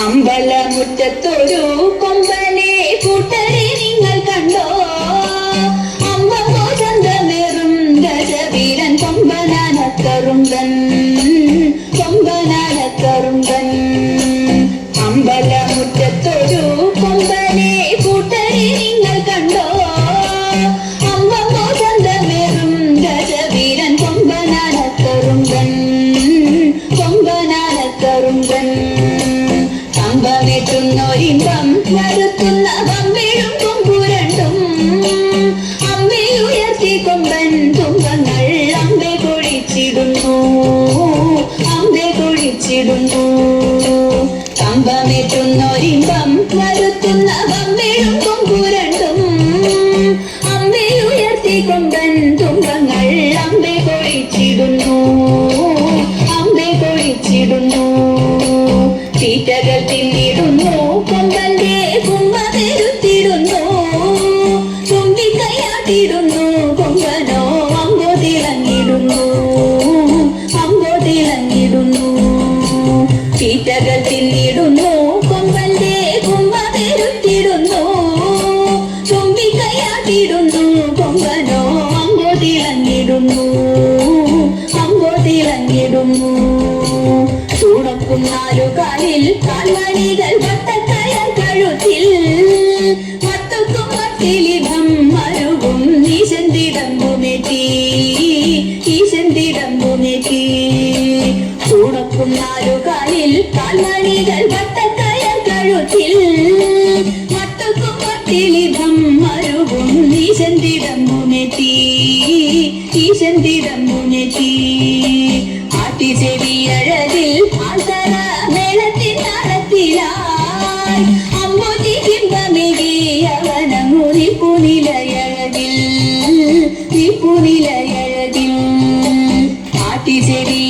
അമ്പലമുറ്റത്തൊരു കൊമ്പനെ കൂട്ടരെ നിങ്ങൾ കണ്ടോ? കമ്പമെത്തുന്നൊരിമ്പം നടത്തുന്ന വമ്പിഴും തീറ്റകൾ തിന്നിടുന്നു കൊമ്പന്റെ കുമ്മ തെരുത്തിടുന്നു തുമ്പിക്കൈയാട്ടിടുന്നു കൊമ്പനോ അമ്പോ തിളങ്ങിടുന്നു. അമ്പോ തിളങ്ങിടുന്നു. ചൂടക്കും നാലു കാലിൽ കാൽമണികൾ കാൽമണികൾ വട്ടക്കയർ കഴുത്തിൽ. മത്തക്കും മട്ടിലിടം മരുകും ഈശന്തിടമ്പുമെത്തി ഈശന്തിടമ്പുമെത്തി ആട്ടിച്ചെവിയഴകിൽ ആൾത്തറ മേളത്തിൻ താളത്തിലായി. അമ്മൂറ്റി ബിംബമികി അവനങ്ങുറി പുനിലയഴകിൽ ഈ പുനിലയഴകിൽ ആട്ടിച്ചെവിയഴകിൽ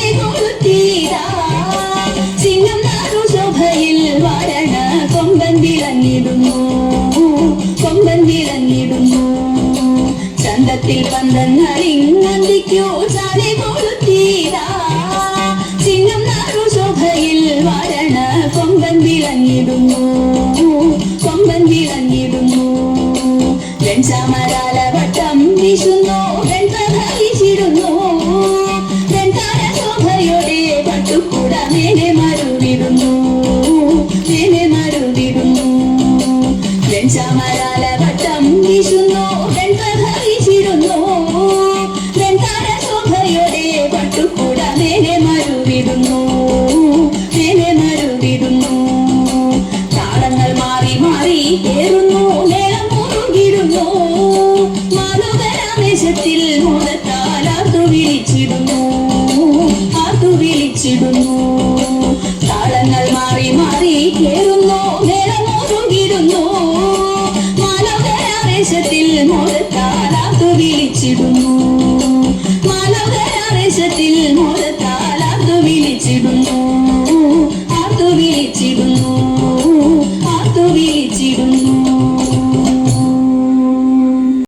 ചന്തത്തിൽ പന്തങ്ങളിങ്ങന്തിക്കോ ചാലെ കൊളുത്തീരാ സിംഹം നാടു ശോഭയിൽ വരണ കൊമ്പൻ വിളങ്ങിടുന്നു കൊമ്പൻ വിളങ്ങിടുന്നു വെൺചാമരാല വട്ടം വീശുന്നു വെൺപ്രഭ വീശിടുന്നു വെൺതാര ശോഭയോടെ പട്ടുകൂട മേലെ മരുവിടുന്നു മേലെ മരുവിടുന്നു വെൺചാമരാല വട്ടം വീശുന്നു വിളിച്ചിടുന്നു ആർത്തു വിളിച്ചിടുന്നു.